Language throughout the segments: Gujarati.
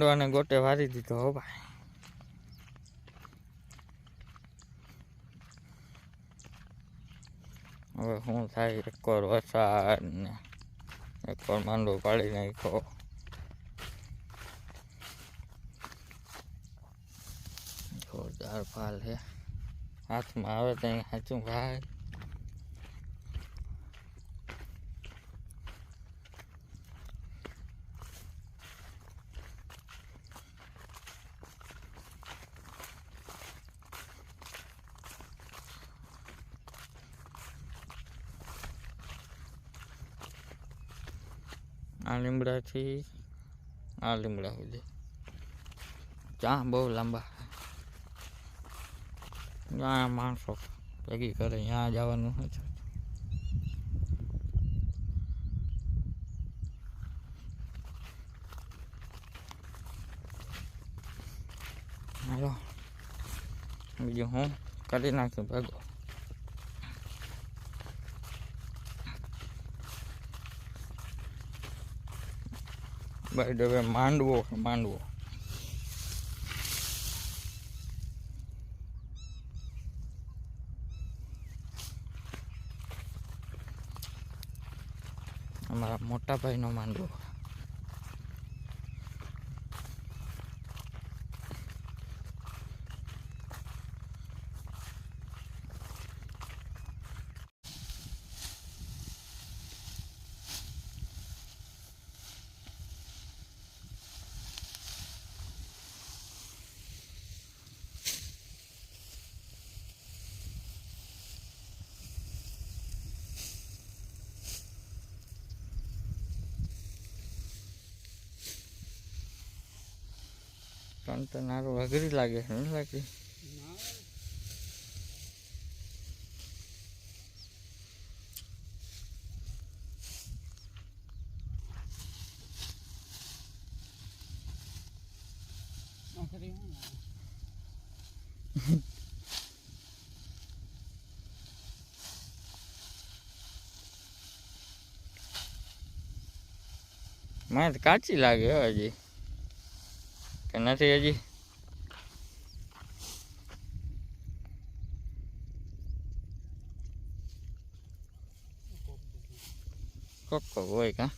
માંડવાને ગોટે વારી દીધો હો ભાઈ. હવે શું થાય એકવાર વરસાદ ને. એકવાર માંડો પાડી નાખ્યો. જોરદાર ફાલ છે હાથમાં આવે ત્યાં સાચું ભાઈ. આ લીમડાથી આ લીમડા સુધી. ચા બહુ લાંબા. ત્યાં માણસો ભેગી કરે, ત્યાં જવાનું છે. હાલો. બીજું હું કરી નાખ્યું, ભેગો. બાય ધ માંડવો માંડવો. અમારા મોટા ભાઈનો માંડવો. તો નારું અઘરી લાગે છે નહીં લાગતી? મને તો કાચી લાગે હો હજી. કે નથી હજી કોકો હોય કા?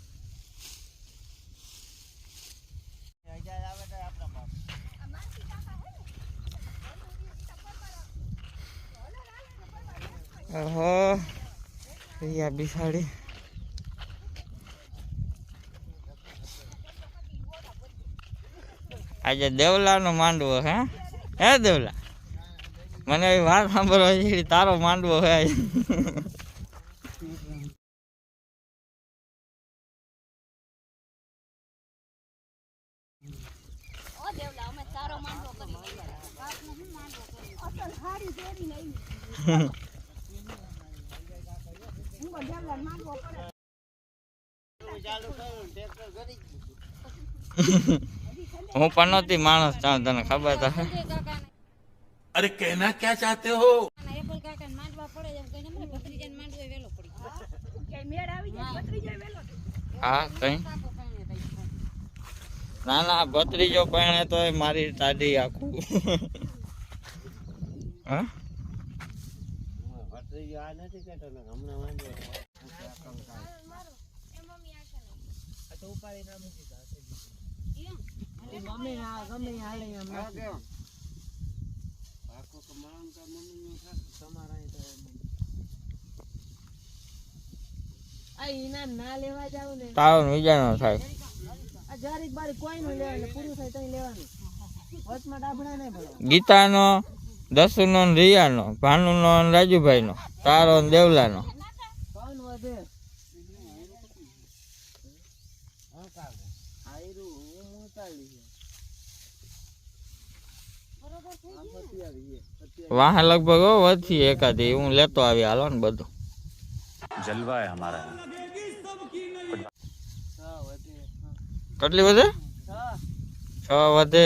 ઓહો યા બિસાડી આજે દેવલાનો માંડવો હે? હે દેવલા? મને એવી વાત સાંભળવા છે તારો માંડવો હે માંડવો કરી બાપનો હું પનોતી માણસ જાણ તને ખબર તો અરે કહેના ક્યાં ચાહતે હો? હા કઈ? ના ના ભત્રીજો પહેણે તો મારી તાડી આખું. હા? ભત્રીજો આ નથી કેતો હમણાં વાંધો પતરી જાય વેલો હા કઈ ના ના ભત્રીજો પહેણે તો મારી તાડી આખું આ ના ને નું ભરો ગીતાનો દસુનો રિયાનો, ભાનુનો ને રાજુભાઈનો, તારો ને દેવલાનો. કોણ વધે? આયરું હું વાહ લગભગ વધી એકાદી. હું લેતો આવી હાલો ને બધું. જલવા હે કેટલી વધે? છ વધે.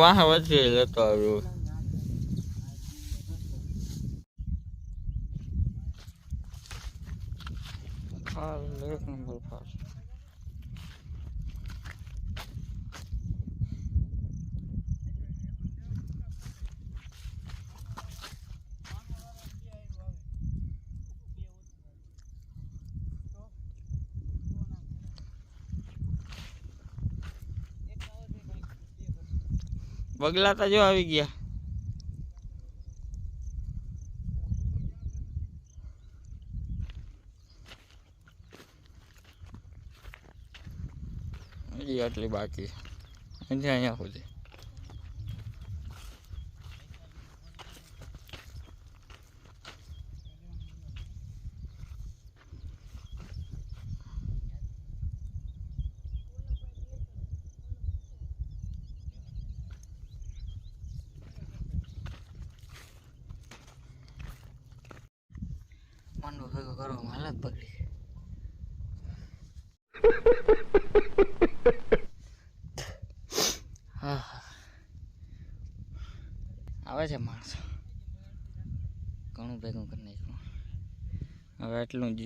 વાહ વધી. લેતો આવ્યો. ફાર એક નંબર ફાર બગલા તો જો આવી ગયા. હજી આટલી બાકી. હજી અહીંયા સુધી. ભેગો કરો હાલત બગડી હા આવે છે માણસો. ઘણું ભેગું કરી નાખ્યું. હવે એટલું જ.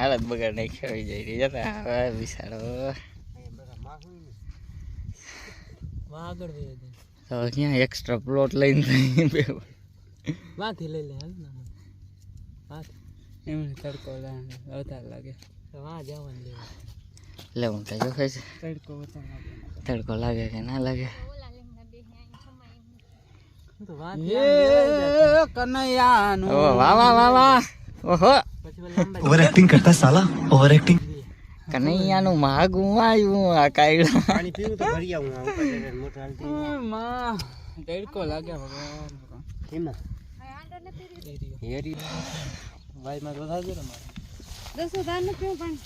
હાલત બગાડ નહીં ખેડી જઈ રહી જતા હવે આગળ વહી ક્યાં એક્સ્ટ્રા પ્લોટ લઈને બે? વાંથી લઈ લે હાલ ને. એમને તડકો વધારે લાગે. વાં જવાનું લેવા. હું તો જો છે તડકો લાગે. તડકો લાગે કે ના લાગે? કનૈયા વાહ વાહ વાહ વાહ. ઓહો. ઓવર એક્ટિંગ કરતા સાલા? ઓવર એક્ટિંગ કનૈયાનું માં ગુમાયું આ કાયડા. પાણી પીવું તો ભરી આવું આ મોટો હાલતી માં ડેડકો લાગ્યા ભગવાન કેમાં? હેરી ભાઈ માં વધારે દે ને મારે? દસ હજારનું પીવું પણ.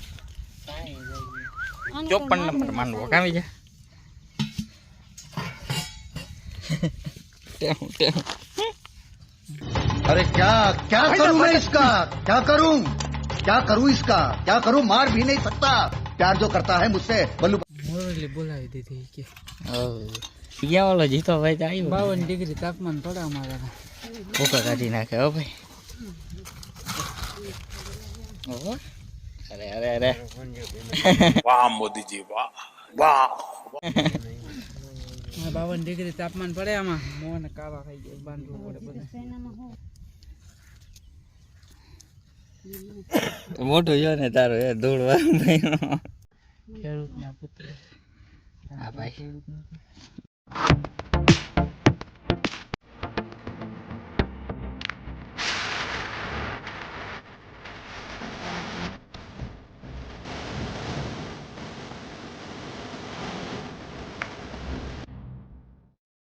ચોપન નંબર માંડવો કામી જા ટેમ ટેમ अरे क्या क्या करूं मैं इसका क्या करूं क्या करूं इसका क्या करूं मार भी नहीं सकता प्यार जो करता है मुझसे बल्लू મોરલી બોલાવી દીધી કે હવ. ગયા ઓલો જીતો ભાઈ તો આવ્યો બાવન ડિગ્રી તાપમાન પડે અમારા ભૂકા કાઢી નાખે હો ભાઈ ઓહો. અરે અરે અરે वाह मोदी जी वाह वाह બાવન ડિગ્રી તાપમાન પડે આમાં મોને કાવા ખાઈ જાય બાંધવું પડે બધે એનામાં હું મોટું જો ને તારું એ દોડવા ભાઈ ખેડૂતના પુત્ર. હા ભાઈ.